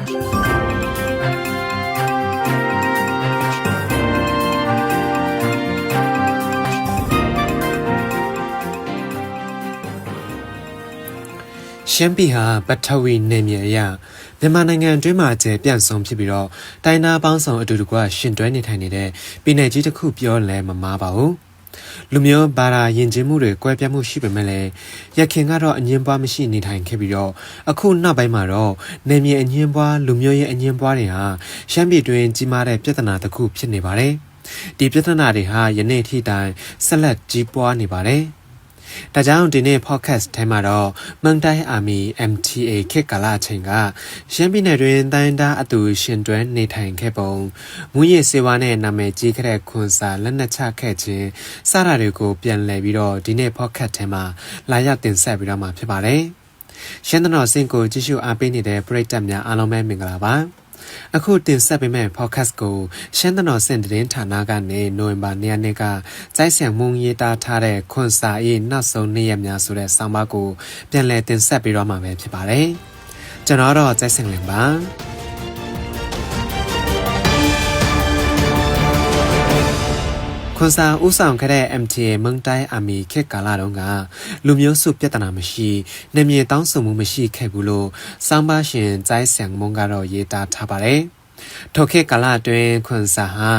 ရှမ်းပြည်ဟာပထဝီနယ်မြေအရမြန်မာနိုင်ငံအတွင်းမှာကျဲပြန့်ဆုံးဖြစ်ပြီးတော့တိုင်းနာပေါင်းဆောင်အတူတကွရှင်တွဲနေထိုင်နေတဲ့ပြည်နယ်ကြီးတစ်ခုပြောလဲမမားပါဘူး လူမျိုးဘာသာယဉ်ကျေးမှုတွေကွဲပြားမှုရှိပေမဲ့လည်းရခင်ကတော့အငင်းပွားမရှိနေထိုင်ခဲ့ပြီးတော့အခုနောက်ပိုင်းမှာတော့နယ်မြေအငင်းပွားလူမျိုးရဲ့အငင်းပွားတွေဟာရှမ်းပြည်တွင်ကြီးမားတဲ့ပြဿနာတစ်ခုဖြစ်နေပါတယ်ဒီပြဿနာတွေဟာယနေ့ထိတိုင်ဆက်လက်ကြီးပွားနေပါတယ်။ ဒါကြောင့်ဒီနေ့ podcast ထဲမှာတော့မန်တိုင်းအာမီ MTA ခေတ်ကာလအချိန်ကရှမ်းပြည်နယ်တွင်တိုင်းသားအတူရှင်တွဲနေထိုင်ခဲ့ပုံမူရည်စေဝါနဲ့နာမည်ကြီးခဲ့တဲ့ခွန်စာလက်နက်ချခဲ့ခြင်းစတာတွေကိုပြန်လည်ပြီးတော့ဒီနေ့ podcast ထဲမှာလာရောက်တင်ဆက်ပြီးတော့မှာဖြစ်ပါတယ်။ရှမ်းတော်စင်ကိုကြည့်ရှုအားပေးနေတဲ့ပရိသတ်များအားလုံးပဲမင်္ဂလာပါ။ အခုတင်ဆက်ပေးမယ့် podcast ကိုရှမ်းတော်စင်သတင်းဌာနကနေနိုဝင်ဘာနေ့နေ့ကစိုက်ဆံမုံရေးတားထားတဲ့ခွန်စာ၏နောက်ဆုံးနေ့ရက်များဆိုတဲ့ဆောင်းပါးကိုပြန်လည်တင်ဆက်ပေးတော့မှာပဲဖြစ်ပါတယ်။ကျွန်တော်တော့စိုက်ဆံလင်ပါ။ ခွန်စာဥဆောင်ခဲ့တဲ့ MTA မုံတိုင်းအာမီခေတ်ကာလတုန်းကလူမျိုးစုပြဿနာမရှိနေမြေတောင်းဆိုမှုမရှိခဲ့ဘူးလို့စောင်းပါရှင်ကျိုင်းဆန်မုံကတော့ရေးသားထားပါတယ်။ထိုခေတ်ကာလအတွင်းခွန်စာဟာ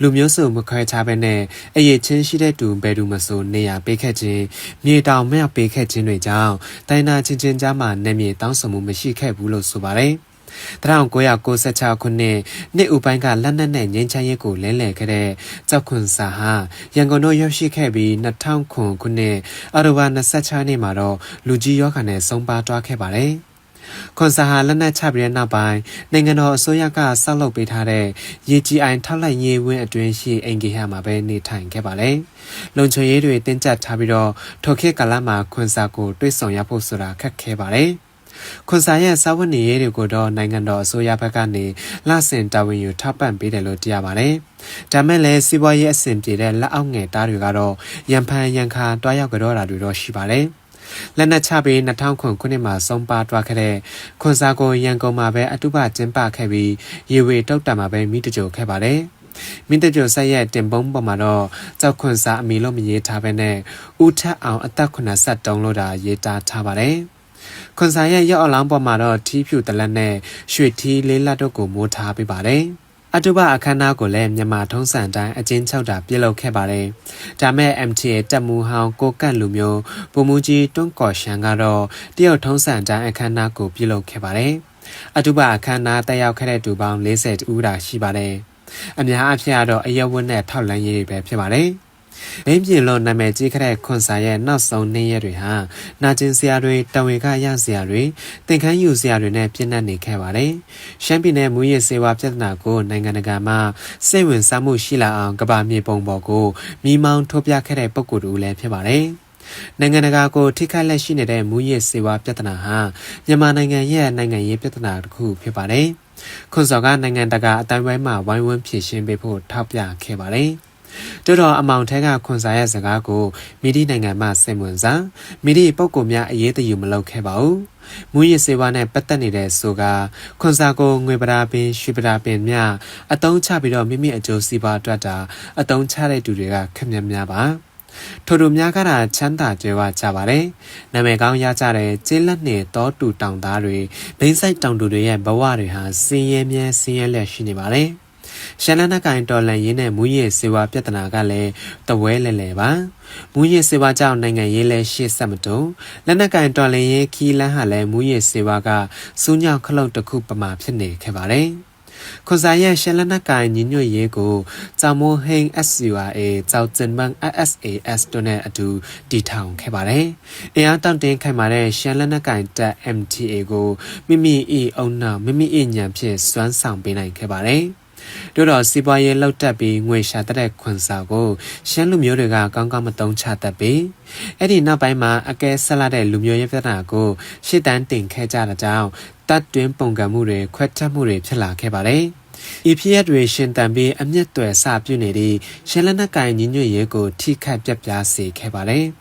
လူမျိုးစုမခွဲခြားဘဲနဲ့အရေးချင်းရှိတဲ့တူဘယ်သူမဆိုနေရပေးခဲ့ခြင်းမြေတောင်မြောက်ပေးခဲ့ခြင်းတွေကြောင့်တိုင်းနာချင်းချင်းကြားမှာနေမြေတောင်းဆိုမှုမရှိခဲ့ဘူးလို့ဆိုပါတယ်။ 1996ခုနှစ်နှစ်ဦးပိုင်းကလက်နက်နဲ့ငင်းချမ်းရေးကိုလဲလှယ်ခဲ့တဲ့ကြောက်ခွန်စာဟာရန်ကုန်တို့ရောက်ရှိခဲ့ပြီး2000ခုနှစ်အော်တိုဘာ26နေ့မှာတော့လူကြီးယောဂါနဲ့ဆုံးပါသွားခဲ့ပါတယ်။ခွန်စာဟာလက်နက်ချပြီးတဲ့နောက်ပိုင်းနိုင်ငံတော်အစိုးရကဆောက်လုပ်ပေးထားတဲ့ရေကြီးအိုင်ထောက်လိုက်ရေးဝင်းအတွင်းရှိအင်ဂေဟမှာပဲနေထိုင်ခဲ့ပါတယ်။လုံခြုံရေးတွေတင်းကျပ်ထားပြီးတော့ထိုခေတ်ကာလမှာခွန်စာကိုတွေ့ဆုံရဖို့ဆိုတာခက်ခဲပါတယ်။ ခွန်ဆိုင်ရဲ့စာဝတ်နေရေးတွေကိုတော့နိုင်ငံတော်အစိုးရဘက်ကနေလဆင်တာဝန်ယူထောက်ပံ့ပေးတယ်လို့သိရပါတယ်။ဒါမဲ့လည်းစီးပွားရေးအဆင်ပြေတဲ့လက်အောက်ငယ်သားတွေကတော့ရန်ဖန်ရန်ခါတွားရောက်ကြတော့တာတွေတော့ရှိပါတယ်။လက်နက်ချပြီး2000ခုနှစ်မှာဆုံးပါတွားခဲ့တဲ့ခွန်စာကိုရန်ကုန်မှာပဲအတုပကျင်းပခဲ့ပြီးရေဝေတုတ်တံမှာပဲမိတကြိုခဲ့ပါတယ်။မင်းတကြိုဆက်ရဲ့တင်ပုံးပေါ်မှာတော့ကြောက်ခွန်စာအမီလို့မရေးထားပဲနဲ့ဦးထက်အောင်အသက်83လို့တာရေးသားထားပါတယ်။ ခွန်ဆိုင်ရဲ့ရောက်အလောင်းပေါ်မှာတော့ထီးဖြူတလက်နဲ့ရွှေထီးလေးလက်တို့ကိုမိုးထားပေးပါတယ်။အတုပအခမ်းအနားကိုလည်းမြန်မာထုံးစံတိုင်းအကျဉ်းချုပ်တာပြုလုပ်ခဲ့ပါတယ်။ဒါမဲ့ MTA တက်မူဟောင်းကိုကန့်လူမျိုးပုံမူကြီးတွန်းကော်ရှန်ကတော့တရုတ်ထုံးစံတိုင်းအခမ်းအနားကိုပြုလုပ်ခဲ့ပါတယ်။အတုပအခမ်းအနားတက်ရောက်ခဲ့တဲ့သူပေါင်း40ဦးတာရှိပါတယ်။အများအပြားတော့အယဝတ်နဲ့ထောက်လန်းရေးတွေပဲဖြစ်ပါတယ်။။ မင်းပြင်လို့နာမည်ကြီးခဲ့တဲ့ခွန်စာရဲ့နောက်ဆုံးနှစ်ရက်တွေဟာနာကျင်စရာတွေတဝေကရစရာတွေတင်ခန်းယူစရာတွေနဲ့ပြည့်နှက်နေခဲ့ပါတယ်။ရှမ်းပြည်နယ်မူရည်စေဝါပြဿနာကိုနိုင်ငံတကာမှစိတ်ဝင်စားမှုရှိလာအောင်ကမ္ဘာမြေပုံပေါ်ကိုမိမောင်းထုတ်ပြခဲ့တဲ့ပုံကိုယ်တူလည်းဖြစ်ပါတယ်။နိုင်ငံတကာကိုထိခိုက်လက်ရှိနေတဲ့မူရစ်စေဝါပြဿနာဟာမြန်မာနိုင်ငံရဲ့နိုင်ငံရေးပြဿနာတစ်ခုဖြစ်ပါတယ်။ခွန်စော်ကနိုင်ငံတကာအတိုင်းဝိုင်းမှာဝိုင်းဝန်းဖြည့်ရှင်းပေးဖို့ထောက်ပြခဲ့ပါတယ်။ တို့တော်အမောင်ထဲကခွန်စာရဲ့စကားကိုမိဒီနိုင်ငံမှစိတ်ဝင်စားမိဒီပုံကိုများအရေးတယူမလုပ်ခဲ့ပါဘူးမူရစ်စေဝါနဲ့ပတ်သက်နေတဲ့ဆိုကခွန်စာကိုငွေပရာပင်ရွှေပရာပင်မြအတုံးချပြီးတော့မိမိအကျိုးစီးပွားအတွက်တာအတုံးချတဲ့သူတွေကခက်မြများပါထို့သူများကတာချမ်းသာကြွယ်ဝကြပါတယ်။နာမည်ကောင်းရကြတဲ့ကျေးလက်နဲ့တောတူတောင်သားတွေဘိန်းဆိုင်တောင်တူတွေရဲ့ဘဝတွေဟာစင်းရဲမြဲစင်းရဲလက်ရှိနေပါတယ်။ ရှမ်းလက်နက်ကင်တော်လန်ရင်းနဲ့မူရည်စေဝါပြဿနာကလည်းတဝဲလဲလဲပါမူရည်စေဝါကြောင့်နိုင်ငံရေးလဲရှေ့ဆက်မတုံလက်နက်ကင်တော်လန်ရေးခီးလန်းဟာလည်းမူရည်စေဝါကစူးညောက်ခလုတ်တစ်ခုပမာဖြစ်နေခဲ့ပါတယ်ခွန်စာရဲ့ရှယ်လနက်ကိုင်ညီညွတ်ရေးကိုကြောင်မိုးဟင်း SURA ကြောက်ကျင်မန် SSAS တို့နဲ့အတူတည်ထောင်ခဲ့ပါတယ်။အင်အားတောင့်တင်းခိုင်မာတဲ့ရှယ်လနက်ကိုင်တပ် MTA ကိုမိမိ၏အုံနောက်မိမိ၏ညံဖြင့်စွမ်းဆောင်ပေးနိုင်ခဲ့ပါတယ်။ တို့တော့စီးပွားရေးလောက်တက်ပြီးငွေရှာတဲ့ခွန်စာကိုရှမ်းလူမျိုးတွေကကောင်းကောင်းမသုံးချတတ်ပြီးအဲ့ဒီနောက်ပိုင်းမှာအကဲဆက်လာတဲ့လူမျိုးရေးပြဿနာကိုရှစ်တန်းတင်ခဲ့ကြတဲ့ကြောင့်တတ်တွင်းပုံကံမှုတွေခွဲထက်မှုတွေဖြစ်လာခဲ့ပါတယ်ဤဖြစ်ရတွေရှင်တန်ပြီးအမျက်တွေစပြုနေသည့်ရှယ်လက်နက်ကင်ညီညွတ်ရေးကိုထိခိုက်ပြက်ပြားစေခဲ့ပါတယ်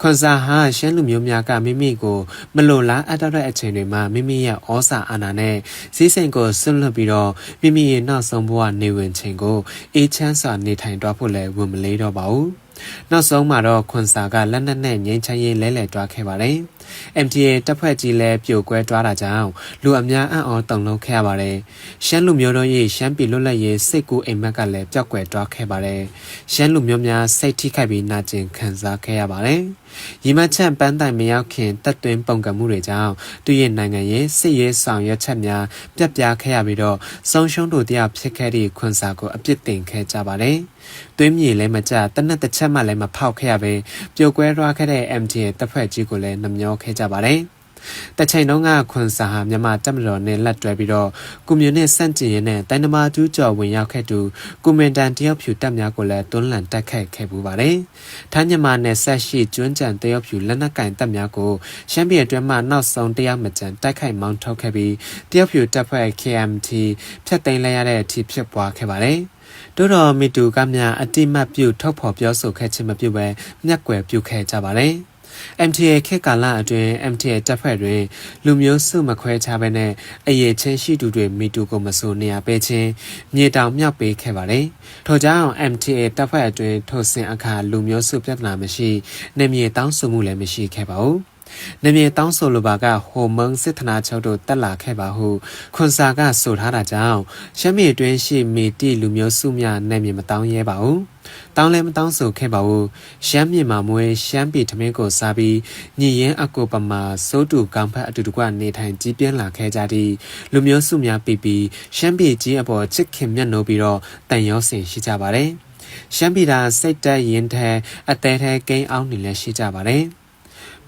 ခွန်စာဟာရှမ်းလူမျိုးများကမိမိကိုမလိုလားအပ်တဲ့အချိန်တွေမှာမိမိရဲ့ဩစာအာဏာနဲ့စီးစိမ်ကိုဆွတ်လွတ်ပြီးတော့မိမိရဲ့နောက်ဆုံးဘဝနေဝင်ချိန်ကိုအေးချမ်းစွာနေထိုင်တော့ဖို့လည်းဝန်မလေးတော့ပါဘူး။ နောက်ဆုံးမှာတော့ခွန်စာကလက်နက်နဲ့ငိမ့်ချမ်းရေးလဲလှယ်တွားခဲ့ပါတယ်။ MTA တပ်ဖွဲ့ကြီးလည်းပြိုကွဲတွားတာကြောင့်လူအများအံ့ဩတုန်လှုပ်ခဲ့ရပါတယ်။ရှမ်းလူမျိုးတို့ရဲ့ရှမ်းပြည်လွတ်လပ်ရေးစိတ်ကူးအိမ်မက်ကလည်းပျောက်ကွယ်တွားခဲ့ပါတယ်။ရှမ်းလူမျိုးများစိတ်ထိခိုက်ပြီးနာကျင်ခံစားခဲ့ရပါတယ်။ရီမချက်ပန်းတိုင်မရောက်ခင်တက်သွင်းပုံကမှုတွေကြောင့်သူရဲ့နိုင်ငံရေးစစ်ရေးဆောင်ရွက်ချက်များပြတ်ပြားခဲ့ရပြီးတော့ဆုံးရှုံးတို့တရားဖြစ်ခဲ့သည့်ခွန်စာကိုအပြစ်တင်ခဲ့ကြပါတယ်။ သွေးမြေလည်းမကြတနက်တစ်ချက်မှလည်းမဖောက်ခဲ့ရပဲပျော်ကွဲသွားခဲ့တဲ့ MTA တပ်ဖွဲ့ကြီးကိုလည်းနှမျောခဲ့ကြပါတယ်။တချိန်တုန်းကခွန်စာဟာမြန်မာတပ်မတော်နဲ့လက်တွဲပြီးတော့ကွန်မြူနစ်စန့်ကျင်ရေးနဲ့တိုင်းနမာကျူးကျော်ဝင်ရောက်ခဲ့သူကွန်မန်တန်တယောက်ဖြူတပ်များကိုလည်းတွန်းလှန်တိုက်ခိုက်ခဲ့ပူပါတယ်။ထိုင်းမြန်မာနယ်ဆက်ရှိကျွန်းကြံတယောက်ဖြူလက်နက်ကင်တပ်များကိုရှမ်းပြည်အတွင်းမှနောက်ဆုံးတယောက်မကြံတိုက်ခိုက်မောင်းထုတ်ခဲ့ပြီးတယောက်ဖြူတပ်ဖွဲ့ KMT ဖျက်သိမ်းလိုက်ရတဲ့အထိဖြစ်ပွားခဲ့ပါတယ်။ တို့တော်မီတူကများအတိမတ်ပြုထုတ်ဖော်ပြောဆိုခဲ့ခြင်းမပြုဘဲမျက်ကွယ်ပြုခဲ့ကြပါတယ်။ MTA ခေတ်ကာလအတွင်း MTA တပ်ဖွဲ့တွင်လူမျိုးစုမခွဲခြားဘဲနဲ့အရေးချင်းရှိသူတွေမိတူကိုမဆိုနေရာပေးခြင်းမြေတောင်မြောက်ပေးခဲ့ပါတယ်။ထို့ကြောင့် MTA တပ်ဖွဲ့အတွင်းထိုစဉ်အခါလူမျိုးစုပြဿနာမရှိနေမြေတောင်းဆိုမှုလည်းမရှိခဲ့ပါဘူး။ နမြေတောင်းဆိုလိုပါကဟိုမုံစစ်ထနာချုပ်တို့တက်လာခဲ့ပါဟုခွန်စာကဆိုထားတာကြောင့်ရှမ်းမြေတွင်းရှိမီတီလူမျိုးစုများနမြေမတောင်းရဲပါဘူး။တောင်းလည်းမတောင်းဆိုခဲ့ပါဘူးရှမ်းပြည်မှာမွေးရှမ်းပြည်ထမင်းကိုစားပြီးညီရင်အကိုပမာစိုးတူကောင်းဖက်အတူတကွနေထိုင်ကြီးပြင်းလာခဲ့ကြသည့်လူမျိုးစုများပြီးပြီးရှမ်းပြည်ကြီးအပေါ်ချစ်ခင်မြတ်နိုးပြီးတော့တန်ရောစင်ရှိကြပါတယ်ရှမ်းပြည်သာစိတ်တက်ရင်ထဲအသေးထဲကိန်းအောင်နေလည်းရှိကြပါတယ်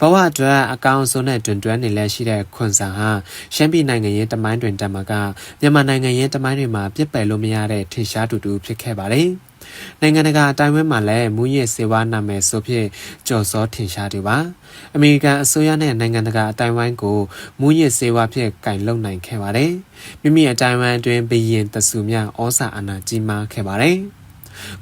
ဘဝအတွက်အကောင်ဆုံးနဲ့တွင်တွန်းနေလဲရှိတဲ့ခွန်ဆာဟာရှမ်းပြည်နိုင်ငံရေးတမိုင်းတွင်တက်မှာကမြန်မာနိုင်ငံရေးတမိုင်းတွေမှာပြစ်ပယ်လို့မရတဲ့ထင်ရှားတူတူဖြစ်ခဲ့ပါတယ်။နိုင်ငံတကာအတိုင်းဝန်းမှာလည်းမူရစ်စေဝါနာမည်ဆိုဖြင့်ကြော်စောထင်ရှားသူပါအမေရိကန်အစိုးရနဲ့နိုင်ငံတကာအတိုင်းဝိုင်းကိုမူရစ်စေဝါဖြင့်ကင်လုံနိုင်ခဲ့ပါတယ်မိမိအတိုင်းဝိုင်းအတွင်းဘရင်တဆူမြဩစာအာဏာကြီးမားခဲ့ပါတယ်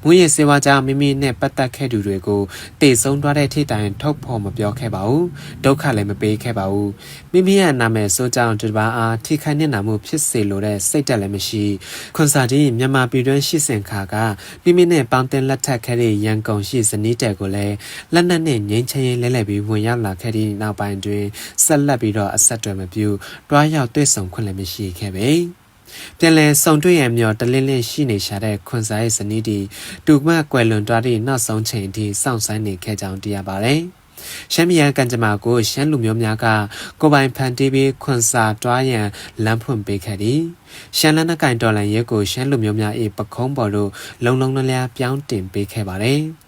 မူရစေဝါကြောင့်မိမိနဲ့ပတ်သက်ခဲ့သူတွေကိုတေဆုံးသွားတဲ့ထိတိုင်ထုတ်ဖော်မပြောခဲ့ပါဘူးဒုက္ခလည်းမပေးခဲ့ပါဘူးမိမိရဲ့နာမည်ဆိုကြောင့်ဒီပါအားထိခိုက်နေနာမှုဖြစ်စေလိုတဲ့စိတ်တက်လည်းမရှိခွန်စာတီမြန်မာပြည်တွင်းရှိစင်ခါကမိမိနဲ့ပေါင်းတင်လက်ထပ်ခဲ့တဲ့ရန်ကုန်ရှိဇနီးတဲ့ကိုလည်းလက်နက်နဲ့ငိမ့်ချရင်လဲလှယ်ပြီးဝင်ရောက်လာခဲ့တဲ့နောက်ပိုင်းတွင်ဆက်လက်ပြီးတော့အဆက်အသွယ်မပြုတွားရောက်တွေ့ဆုံခွင့်လည်းမရှိခဲ့ပေ ပြန်လည်ဆုံတွေ့ရမျောတလင်းလင်းရှိနေရှာတဲ့ခွန်စာရဲ့ဇနီးတီတူမကွယ်လွန်သွားသည့်နောက်ဆုံးချိန်ထိစောင့်ဆိုင်းနေခဲ့ကြောင်းသိရပါတယ်။ရှမ်းပြည်ကံကြမ္မာကိုရှမ်းလူမျိုးများကကိုပိုင်ဖန်တီးပြီးခွန်စာတွားရန်လမ်းဖွင့်ပေးခဲ့သည်။ရှမ်းလက်နက်ကင်တော်လန်ရဲကိုရှမ်းလူမျိုးများ၏ပခုံးပေါ်သို့လုံလုံလျားပြောင်းတင်ပေးခဲ့ပါတယ်။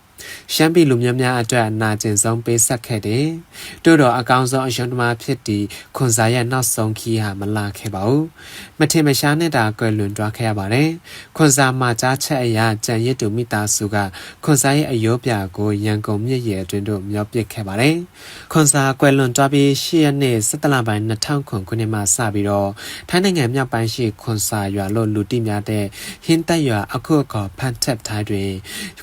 ရှမ်းပြည်လူမျိုးများအတွက်အနာကျင်ဆုံးပေးဆက်ခဲ့တယ်။တို့တော့အကောင်းဆုံးအယုံတမဖြစ်သည့်ခွန်စာရဲ့နောက်ဆုံးခီးဟာမလာခဲ့ပါဘူး။မထင်မရှားနဲ့တာကွယ်လွန်သွားခဲ့ရပါတယ်။ခွန်စာမှာကြားချက်အရာကြံရစ်သူမိသားစုကခွန်စာရဲ့အယိုးပြကိုရန်ကုန်မြစ်ရဲ့အတွင်းတို့မျောပစ်ခဲ့ပါတယ်။ခွန်စာကွယ်လွန်သွားပြီး၈ရက်နေ့၁၇လပိုင်း2000ခုနှစ်မှစပြီးတော့ထိုင်းနိုင်ငံမြောက်ပိုင်းရှိခွန်စာရွာလို့လူတိများတဲ့ဟင်းတက်ရွာအခုအခေါ်ဖန်ထက်ထိုင်းတွင်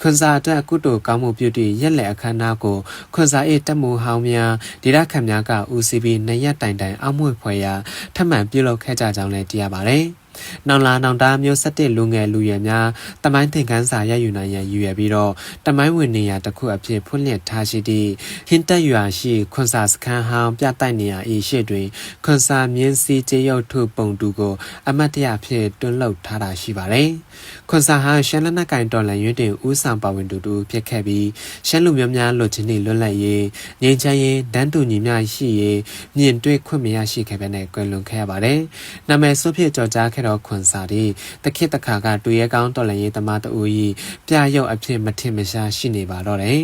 ခွန်စာအတွက်အကုတို့ကောင်းမှုပြုသည့်ရက်လက်အခမ်းအနားကိုခွန်စာ၏တက်မှုဟောင်းများဒေသခံများကဦးစီးပြီးနှစ်ရက်တိုင်တိုင်အောက်မွေဖွယ်ရာထပ်မံပြုလုပ်ခဲ့ကြကြောင်းလည်းသိရပါတယ်။ နောင်လာနောင်တာမျိုးဆက်တဲ့လူငယ်လူရွယ်များတမိုင်းသင်ခန်းစာရယူနိုင်ရန်ရည်ရွယ်ပြီးတော့တမိုင်းဝင်နေရာတစ်ခုအဖြစ်ဖွင့်လှစ်ထားရှိသည့်ဟင်းတက်ရွာရှိခွန်စာစခန်းဟောင်းပြတိုက်နေရာ၏ရှေ့တွင်ခွန်စာမြင်းစီကျေရုပ်ထုပုံတူကိုအမတ်တရဖြစ်တွန်းလှုပ်ထားတာရှိပါတယ်။ခွန်စာဟာရှမ်းလက်နက်ကင်တော်လန်ရွေးတင်ဦးဆောင်ပါဝင်သူတူဖြစ်ခဲ့ပြီးရှမ်းလူမျိုးများလွတ်ချင်းနှင့်လွတ်လပ်ရေးငြိမ်းချမ်းရေးတန်းတူညီမျှရှိရေးမြင့်တွေ့ခွင့်မရရှိခဲ့ပဲနဲ့ကွယ်လွန်ခဲ့ရပါတယ်။နာမည်ဆိုးဖြစ်ကြော်ကြားခဲ့တော့ခွန်စာတွေတခိတခါကတွေ့ရကောင်းတော်လည်းရေးသမားတူကြီးပြရုပ်အဖြစ်မထင်မရှားရှိနေပါတော့တယ်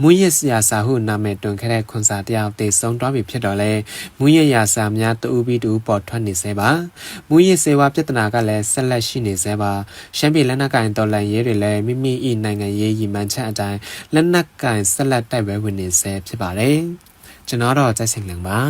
မူရစ်ဆရာစာဟုနာမည်တွင်ခဲ့တဲ့ခွန်စာတယောက်တည်ဆုံးသွားပြီဖြစ်တော့လဲမူရစ်ရာစာများတူပြီးတူပေါ်ထွက်နေစေပါမူရစ်စေဝါပြဿနာကလည်းဆက်လက်ရှိနေစေပါရှမ်းပြည်လက်နက်ကင်တော်လန်ရေးတွေလည်းမိမိ၏နိုင်ငံရေးရည်မှန်းချက်အတိုင်းလက်နက်ကင်ဆက်လက်တိုက်ပွဲဝင်နေစေဖြစ်ပါတယ်ကျွန်တော်တော့ကြိုက်စင်လင်ပါ